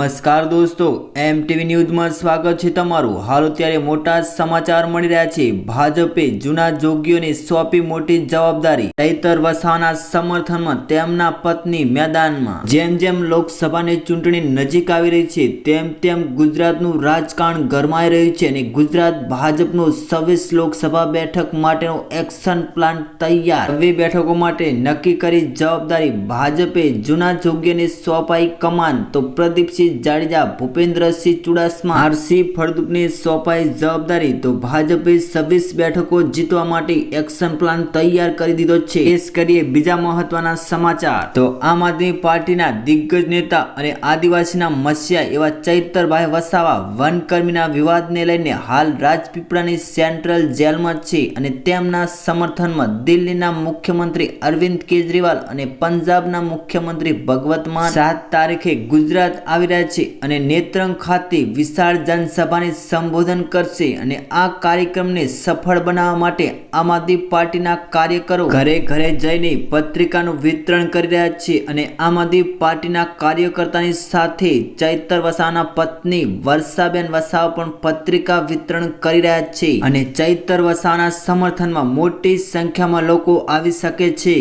નમસ્કાર દોસ્તો એમ ટીવી ન્યૂઝમાં સ્વાગત છે તમારું. હાલ અત્યારે મોટા સમાચાર મળી રહ્યા છે. ભાજપે જૂના જોગીઓને સોંપી મોટી જવાબદારી. ચૈતર વસાવાના સમર્થનમાં તેમના પત્ની મેદાનમાં. જેમ જેમ લોકસભાની ચૂંટણી નજીક આવી રહી છે, તેમ તેમ ગુજરાતનું રાજકારણ ગરમાઈ રહ્યું છે અને ગુજરાત ભાજપનું છવ્વીસ લોકસભા બેઠક માટેનો એક્શન પ્લાન તૈયાર. નવી બેઠકો માટે નક્કી કરી જવાબદારી ભાજપે જૂના જોગીઓને સોંપાઈ કમાન. તો પ્રદીપસિંહ જાડેજા ભૂપેન્દ્રસિંહ ચુડાસમા, આરસી ફળદુકને સોંપાઈ જવાબદારી તો ભાજપે છવ્વીસ બેઠકો જીતવા માટે એક્શન પ્લાન તૈયાર કરી દીધો છે. પેશ કરીએ બીજા મહત્વના સમાચાર. તો આમ આદમી પાર્ટીના દિગ્ગજ નેતા અને આદિવાસીના મસીહા એવા ચૈતરભાઈ વસાવા વનકર્મીના વિવાદને લઈને હાલ રાજપીપળાની સેન્ટ્રલ જેલમાં છે અને તેમના સમર્થનમાં દિલ્હીના મુખ્યમંત્રી અરવિંદ કેજરીવાલ અને પંજાબના મુખ્યમંત્રી ભગવત માન સાત તારીખે ગુજરાત આવી રહ્યા છે અને નેત્રંગ ખાતે વિશાળ જનસભાને સંબોધન કરશે અને આ કાર્યક્રમને સફળ બનાવવા માટે આમ આદમી પાર્ટીના કાર્યકરો ઘરે ઘરે જઈને પત્રિકાનું વિતરણ કરી રહ્યા છે અને આમ આદમી પાર્ટીના કાર્યકર્તાની સાથે ચૈતર વસાવાના પત્ની વર્ષાબેન વસાવા પણ પત્રિકા વિતરણ કરી રહ્યા છે અને ચૈતર વસાવાના સમર્થનમાં મોટી સંખ્યામાં લોકો આવી શકે છે.